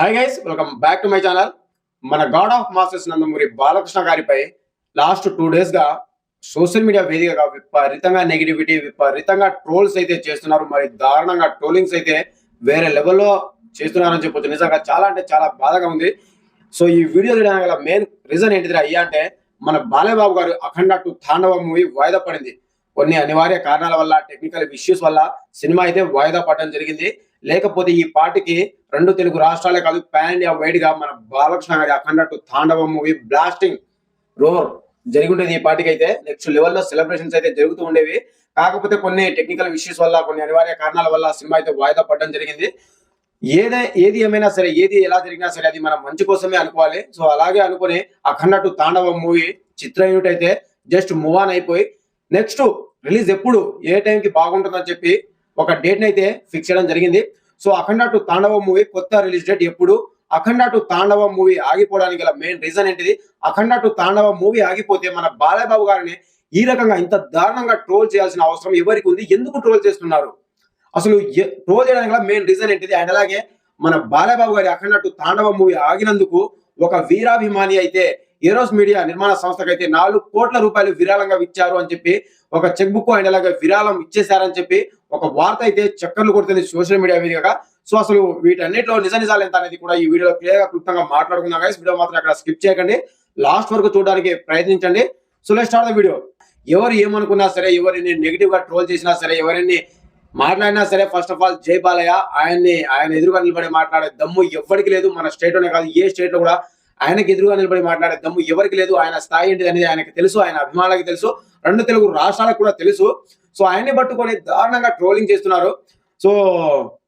Hi guys welcome back to my channel మన god of masters Nandamuri Balakrishna గారిపై last two డేస్గా social media వేదికగా విపరీతంగా negativity విపరీతంగా ట్రోల్స్ అయితే చేస్తున్నారు. మరి దారుణంగా ట్రోలింగ్స్ అయితే వేరే లెవెల్లో చేస్తున్నారని చెప్పొచ్చు. నిజంగా చాలా అంటే చాలా బాధగా ఉంది. సో ఈ వీడియో తీయడానికి గల మెయిన్ రీజన్ ఏంటిది అయ్యా అంటే మన బాలయ్యబాబు గారు అఖండ టు తాండవ మూవీ వాయిదా పడింది. కొన్ని అనివార్య కారణాల వల్ల టెక్నికల్ ఇష్యూస్ వల్ల సినిమా అయితే వాయిదా పడడం జరిగింది. లేకపోతే ఈ పార్టీకి రెండు తెలుగు రాష్ట్రాలే కాదు పాన్ ఇండియా వైడ్గా మన బాలకృష్ణ గారి Akhanda two Tandava movie blasting roar జరిగి ఈ పార్టీకి అయితే నెక్స్ట్ లెవెల్లో సెలబ్రేషన్స్ అయితే జరుగుతూ ఉండేవి. కాకపోతే కొన్ని టెక్నికల్ ఇష్యూస్ వల్ల కొన్ని అనివార్య కారణాల వల్ల సినిమా అయితే వాయిదా పడడం జరిగింది. ఏదే ఏది ఏమైనా సరే ఏది ఎలా జరిగినా సరే అది మనం మంచి కోసమే అనుకోవాలి. సో అలాగే అనుకుని అఖండ టు తాండవ మూవీ చిత్ర యూనిట్ అయితే జస్ట్ మూవ్ ఆన్ అయిపోయి నెక్స్ట్ రిలీజ్ ఎప్పుడు ఏ టైంకి బాగుంటుందని చెప్పి ఒక డేట్ అయితే ఫిక్స్ చేయడం జరిగింది. So Akhanda two Tandava movie కొత్త రిలీజ్ డేట్ ఎప్పుడు? అఖండ టు తాండవ మూవీ ఆగిపోవడానికి గల మెయిన్ రీజన్ ఏంటిది? అఖండ టు తాండవ మూవీ ఆగిపోతే మన బాలయ్యబాబు గారిని ఈ రకంగా ఇంత దారుణంగా ట్రోల్ చేయాల్సిన అవసరం ఎవరికి ఉంది? ఎందుకు ట్రోల్ చేస్తున్నారు? అసలు ట్రోల్ చేయడానికి గల మెయిన్ రీజన్ ఏంటిది? అండ్ అలాగే మన బాలయ్యబాబు గారి అఖండ టు తాండవ మూవీ ఆగినందుకు ఒక వీరాభిమాని అయితే ఏరోస్ మీడియా నిర్మాణ సంస్థకు అయితే నాలుగు కోట్ల రూపాయలు విరాళంగా ఇచ్చారు అని చెప్పి ఒక చెక్ బుక్ ఆయన ఇలాగ విరాళం ఇచ్చేశారని చెప్పి ఒక వార్త అయితే చక్కర్లు కొడుతుంది సోషల్ మీడియా మీదుగా సో అసలు వీటన్నిటిలో నిజ నిజాలు ఎంత అనేది కూడా ఈ వీడియోలో క్లియర్గా క్లుప్తంగా మాట్లాడుకుందాం గైస్ వీడియో మాత్రం అక్కడ స్కిప్ చేయకండి. లాస్ట్ వరకు చూడడానికి ప్రయత్నించండి. So let start the video ఎవరు ఏమనుకున్నా సరే ఎవరిని నెగిటివ్గా ట్రోల్ చేసినా సరే ఎవరిని మాట్లాడినా సరే ఫస్ట్ ఆఫ్ ఆల్ జై బాలయ్య ఆయన్ని ఆయన ఎదురుగా నిలబడి మాట్లాడే దమ్ము ఎవరికి లేదు. మన స్టేట్లోనే కాదు ఏ స్టేట్లో కూడా ఆయనకి ఎదురుగా నిలబడి మాట్లాడే దమ్ము ఎవరికి లేదు. ఆయన స్థాయి ఏంటిది అనేది ఆయనకు తెలుసు. ఆయన అభిమానులకు తెలుసు. రెండు తెలుగు రాష్ట్రాలకు కూడా తెలుసు. సో ఆయన్ని పట్టుకొని దారుణంగా ట్రోలింగ్ చేస్తున్నారు. సో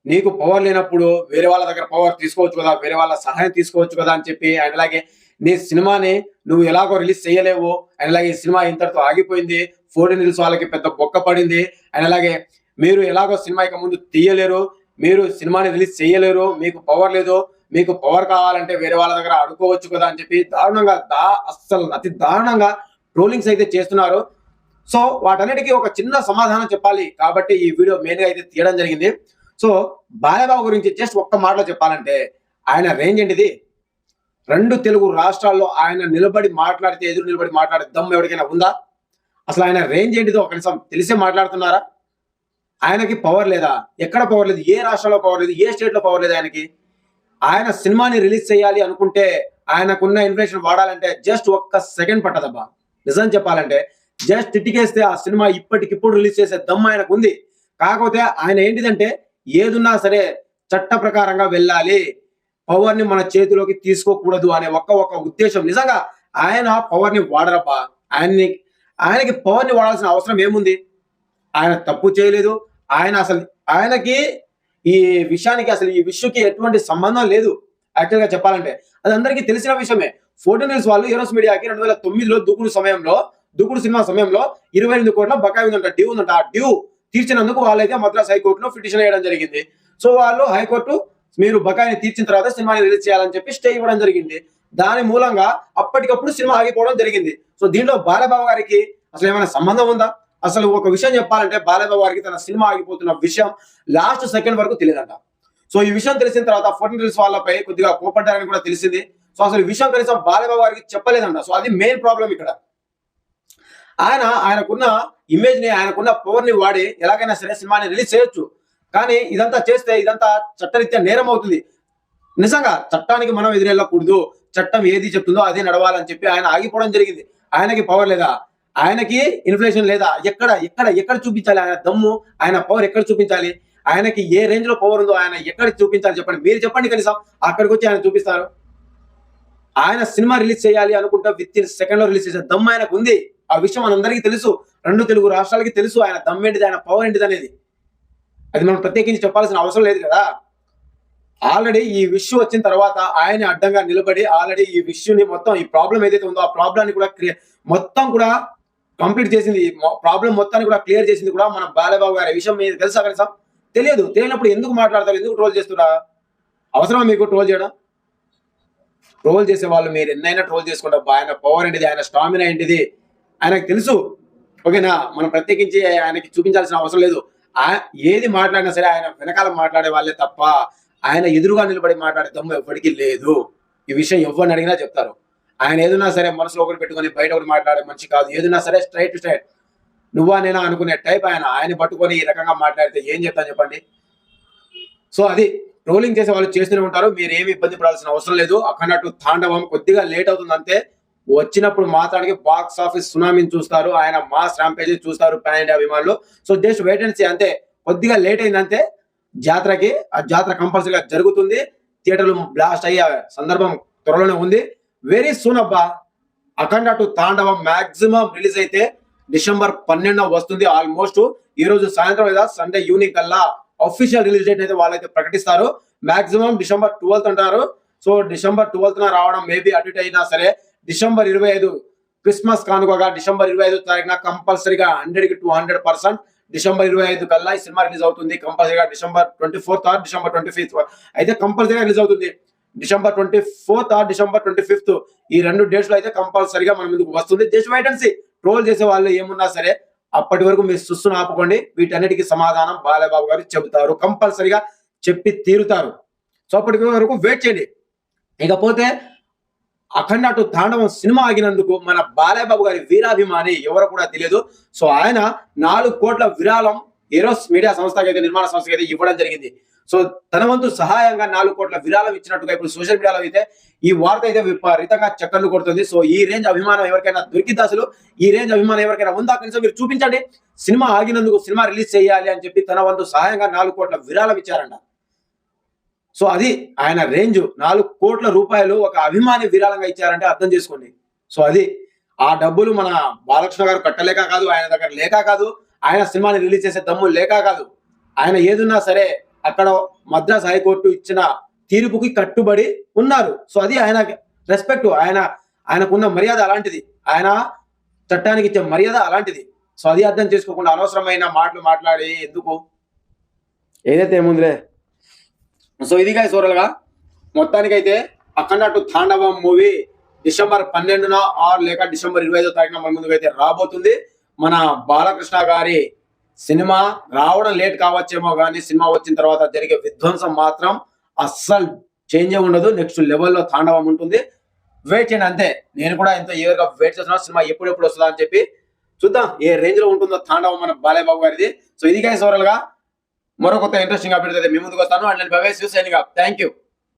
నీకు పవర్ లేనప్పుడు వేరే వాళ్ళ దగ్గర పవర్ తీసుకోవచ్చు కదా వేరే వాళ్ళ సహాయం తీసుకోవచ్చు కదా అని చెప్పి అండ్ అలాగే నీ సినిమాని నువ్వు ఎలాగో రిలీజ్ చేయలేవు. అండ్ అలాగే ఈ సినిమా ఇంతటితో ఆగిపోయింది. ఫోర్టీన్ రిల్స్ వాళ్ళకి పెద్ద బొక్క పడింది. అండ్ అలాగే మీరు ఎలాగో సినిమా ఇక ముందు తీయలేరు. మీరు సినిమాని రిలీజ్ చేయలేరు. మీకు పవర్ లేదు. మీకు పవర్ కావాలంటే వేరే వాళ్ళ దగ్గర అడుకోవచ్చు కదా అని చెప్పి దారుణంగా దా అస్సలు అతి దారుణంగా ట్రోలింగ్స్ అయితే చేస్తున్నారు. సో వాటన్నిటికీ ఒక చిన్న సమాధానం చెప్పాలి. కాబట్టి ఈ వీడియో మెయిన్గా అయితే తీయడం జరిగింది. సో బాలబాబు గురించి జస్ట్ ఒక్క మాటలో చెప్పాలంటే ఆయన రేంజ్ ఏంటిది? రెండు తెలుగు రాష్ట్రాల్లో ఆయన నిలబడి మాట్లాడితే ఎదురు నిలబడి మాట్లాడే దమ్ము ఎవరికైనా ఉందా? అసలు ఆయన రేంజ్ ఏంటిదో కనీసం తెలిసే మాట్లాడుతున్నారా? ఆయనకి పవర్ లేదా? ఎక్కడ పవర్ లేదు? ఏ రాష్ట్రంలో పవర్ లేదు? ఏ స్టేట్లో పవర్ లేదు ఆయనకి? ఆయన సినిమాని రిలీజ్ చేయాలి అనుకుంటే ఆయనకున్న ఇన్ఫర్మేషన్ వాడాలంటే జస్ట్ ఒక్క సెకండ్ పట్టదబ్బా. నిజం చెప్పాలంటే జస్ట్ ఇటుకేస్తే ఆ సినిమా ఇప్పటికిప్పుడు రిలీజ్ చేసే దమ్ము ఆయనకు ఉంది కాకపోతే ఆయన ఏంటిదంటే ఏదున్నా సరే చట్ట ప్రకారంగా వెళ్ళాలి. పవర్ని మన చేతిలోకి తీసుకోకూడదు అనే ఒక్క ఒక్క ఉద్దేశం. నిజంగా ఆయన పవర్ని వాడరబ్బా. ఆయన్ని ఆయనకి పవర్ని వాడాల్సిన అవసరం ఏముంది? ఆయన తప్పు చేయలేదు. ఆయన అసలు ఆయనకి ఈ విషయానికి అసలు ఈ విషయకి ఎటువంటి సంబంధం లేదు. యాక్చువల్గా చెప్పాలంటే అది అందరికీ తెలిసిన విషయమే. ఫోటో న్యూస్ వాళ్ళు ఈరోస్ మీడియాకి రెండు వేల తొమ్మిదిలో దూకుడు సమయంలో దూకుడు సినిమా సమయంలో ఇరవై ఎనిమిది కోట్ల బకాయి ఉందంట డ్యూ ఉందంట. ఆ డ్యూ తీర్చినందుకు వాళ్ళైతే మద్రాస్ హైకోర్టులో పిటిషన్ వేయడం జరిగింది. సో వాళ్ళు హైకోర్టు మీరు బకాయిని తీర్చిన తర్వాత సినిమాని రిలీజ్ చేయాలని చెప్పి స్టే ఇవ్వడం జరిగింది. దాని మూలంగా అప్పటికప్పుడు సినిమా ఆగిపోవడం జరిగింది. సో దీంట్లో బాలబాబు గారికి అసలు ఏమైనా సంబంధం ఉందా? అసలు ఒక విషయం చెప్పాలంటే బాలయ్య వారికి తన సినిమా ఆగిపోతున్న విషయం లాస్ట్ సెకండ్ వరకు తెలియదంట. సో ఈ విషయం తెలిసిన తర్వాత ఫోర్టీన్ రిల్స్ వాళ్ళపై కొద్దిగా కోపడ్డారని కూడా తెలిసింది. సో అసలు ఈ విషయం కనీసం బాలయ్య వారికి చెప్పలేదంట. సో అది మెయిన్ ప్రాబ్లం ఇక్కడ. ఆయన ఆయనకున్న ఇమేజ్ని ఆయనకున్న పవర్ని వాడి ఎలాగైనా సరే సినిమాని రిలీజ్ చేయొచ్చు. కానీ ఇదంతా చేస్తే ఇదంతా చట్టరీత్యా నేరం అవుతుంది. నిజంగా చట్టానికి మనం ఎదురెళ్ళకూడదు. చట్టం ఏది చెప్తుందో అదే నడవాలని చెప్పి ఆయన ఆగిపోవడం జరిగింది. ఆయనకి పవర్ లేదా? ఆయనకి ఇన్ఫ్లేషన్ లేదా? ఎక్కడ ఎక్కడ ఎక్కడ చూపించాలి ఆయన దమ్ము? ఆయన పవర్ ఎక్కడ చూపించాలి? ఆయనకి ఏ రేంజ్లో పవర్ ఉందో ఆయన ఎక్కడ చూపించాలి చెప్పండి? మీరు చెప్పండి కనీసం. అక్కడికి వచ్చి ఆయన చూపిస్తారు. ఆయన సినిమా రిలీజ్ చేయాలి అనుకుంటా విత్ ఇన్ సెకండ్లో రిలీజ్ చేసే దమ్ము ఆయనకు ఉంది. ఆ విషయం మనందరికీ తెలుసు. రెండు తెలుగు రాష్ట్రాలకి తెలుసు ఆయన దమ్ ఏంటిది ఆయన పవర్ ఏంటిది అనేది. అది మనం ప్రత్యేకించి చెప్పాల్సిన అవసరం లేదు కదా. ఆల్రెడీ ఈ విష్యూ వచ్చిన తర్వాత ఆయన అడ్డంగా నిలబడి ఆల్రెడీ ఈ విష్యూని మొత్తం ఈ ప్రాబ్లం ఏదైతే ఉందో ఆ ప్రాబ్లాన్ని కూడా క్రియే మొత్తం కూడా కంప్లీట్ చేసింది. ప్రాబ్లం మొత్తాన్ని కూడా క్లియర్ చేసింది కూడా మన బాలబాబు గారి. విషయం మీకు తెలుసా కనీసం? తెలియదు. తెలియనప్పుడు ఎందుకు మాట్లాడతారు? ఎందుకు ట్రోల్ చేస్తున్నా? అవసరమా మీకు ట్రోల్ చేయడం? ట్రోల్ చేసే వాళ్ళు మీరు ఎన్నైనా ట్రోల్ చేసుకుంటా ఆయన పవర్ ఏంటిది? ఆయన స్టామినా ఏంటిది? ఆయనకు తెలుసు. ఓకేనా? మనం ప్రత్యేకించి ఆయనకి చూపించాల్సిన అవసరం లేదు. ఏది మాట్లాడినా సరే ఆయన వెనకాల మాట్లాడే వాళ్ళే తప్ప ఆయన ఎదురుగా నిలబడి మాట్లాడే దమ్ము ఎప్పటికీ లేదు. ఈ విషయం ఎవరిని అడిగినా చెప్తారు. ఆయన ఏదైనా సరే మనసులో ఒకటి పెట్టుకొని బయట ఒకటి మాట్లాడే మనిషి కాదు. ఏదైనా సరే స్ట్రైట్ స్ట్రైట్ నువ్వా నేనా అనుకునే టైప్ ఆయన. ఆయన పట్టుకొని ఈ రకంగా మాట్లాడితే ఏం చెప్తాను చెప్పండి? సో అది ట్రోలింగ్ చేసే వాళ్ళు చేస్తూనే ఉంటారు. మీరు ఏమి ఇబ్బంది పడాల్సిన అవసరం లేదు. అక్కడట్టు తాండవం కొద్దిగా లేట్ అవుతుంది అంతే. వచ్చినప్పుడు మాత్రానికి బాక్స్ ఆఫీస్ సునామీని చూస్తారు. ఆయన మాస్ ర్యాంపేజ్ చూస్తారు పాన్ ఇండియా అభిమానులు. So just wait and see అంతే. కొద్దిగా లేట్ అయిందంటే జాతరకి ఆ జాతర కంపల్సరీగా జరుగుతుంది. థియేటర్లు బ్లాస్ట్ అయ్యే సందర్భం త్వరలోనే ఉంది. వెరీ సూన్ అబ్బా. Akhanda two Tandavam maximum release అయితే డిసెంబర్ పన్నెండున వస్తుంది. ఆల్మోస్ట్ ఈ రోజు సాయంత్రం లేదా సండే ఈవినింగ్ కల్లా అఫీషియల్ రిలీజ్ డేట్ అయితే వాళ్ళైతే ప్రకటిస్తారు. మాక్సిమం డిసెంబర్ ట్వెల్త్ అంటారు. సో డిసెంబర్ ట్వెల్త్ న రావడం మేబీ అటు అయినా సరే డిసెంబర్ ఇరవై ఐదు క్రిస్మస్ కానుకగా డిసెంబర్ ఇరవై ఐదు తారీఖున కంపల్సరీగా హండ్రెడ్కి టూ హండ్రెడ్ పర్సెంట్ డిసెంబర్ ఇరవై ఐదు కల్లా ఈ సినిమా రిలీజ్ అవుతుంది. కంపల్సరీగా December twenty fourth or December twenty fifth అయితే కంపల్సరీగా రిలీజ్ అవుతుంది. December twenty fourth or December twenty fifth ఈ రెండు డేట్స్లో అయితే కంపల్సరీగా మన ముందుకు వస్తుంది. జస్ట్ వెయిట్ అండ్ ట్రోల్ చేసే వాళ్ళు ఏమున్నా సరే అప్పటి వరకు మీరు సుస్సును ఆపుకోండి. వీటన్నిటికీ సమాధానం బాలయబాబు గారు చెబుతారు. కంపల్సరీగా చెప్పి తీరుతారు. సో అప్పటి వరకు వెయిట్ చేయండి. ఇకపోతే అఖండ అటు తాండవం సినిమా ఆగినందుకు మన బాలయ్యబాబు గారి వీరాభిమాని ఎవరో కూడా తెలియదు. సో ఆయన నాలుగు కోట్ల విరాళం ఏరోస్ మీడియా సంస్థకి అయితే నిర్మాణ సంస్థకి అయితే ఇవ్వడం జరిగింది. సో తన వంతు సహాయంగా నాలుగు కోట్ల విరాళం ఇచ్చినట్టుగా ఇప్పుడు సోషల్ మీడియాలో అయితే ఈ వార్త అయితే విపరీతంగా చక్కర్లు కొడుతుంది. సో ఈ రేంజ్ అభిమానం ఎవరికైనా దొరికింది అసలు? ఈ రేంజ్ అభిమానం ఎవరికైనా ఉందా? కనీసం మీరు చూపించండి. సినిమా ఆగినందుకు సినిమా రిలీజ్ చేయాలి అని చెప్పి తన వంతు సహాయంగా నాలుగు కోట్ల విరాళం ఇచ్చారంట. సో అది ఆయన రేంజ్. నాలుగు కోట్ల రూపాయలు ఒక అభిమాని విరాళంగా ఇచ్చారంటే అర్థం చేసుకోండి. సో అది ఆ డబ్బులు మన బాలకృష్ణ గారు కట్టలేక కాదు ఆయన దగ్గర లేక కాదు. ఆయన సినిమాని రిలీజ్ చేసే దమ్ము లేక కాదు. ఆయన ఏదున్నా సరే అక్కడ మద్రాస్ హైకోర్టు ఇచ్చిన తీర్పుకి కట్టుబడి ఉన్నారు. సో అది ఆయన రెస్పెక్ట్ ఆయన ఆయనకున్న మర్యాద అలాంటిది. ఆయన చట్టానికి ఇచ్చే మర్యాద అలాంటిది. సో అది అర్థం చేసుకోకుండా అనవసరమైన మాటలు మాట్లాడి ఎందుకు? ఏదైతే ఏముందిలే. సో ఇది guys మొత్తానికైతే Akhanda two Tandavam movie December పన్నెండున ఆర్ లేక డిసెంబర్ ఇరవై ఐదో తారీఖున మన ముందుకు అయితే రాబోతుంది. మన బాలకృష్ణ గారి సినిమా రావడం లేట్ కావచ్చేమో కానీ సినిమా వచ్చిన తర్వాత జరిగే విధ్వంసం మాత్రం అస్సలు చేంజ్ ఉండదు. నెక్స్ట్ లెవెల్లో తాండవం ఉంటుంది. వెయిట్ చేయండి అంతే. నేను కూడా ఎంతో ఏవర్గా వెయిట్ చేస్తున్నా సినిమా ఎప్పుడెప్పుడు వస్తుందా అని చెప్పి చూద్దాం. ఏ రేంజ్లో ఉంటుందో తాండవం మన బాలయ్య బాబు గారిది. సో ఇది కానీ సోరల్గా గా మరో కొత్త ఇంట్రెస్టింగ్ అప్డేట్ అయితే మీ ముందుకు వస్తాను. అండ్ నేను భవేష్ థ్యాంక్ యూ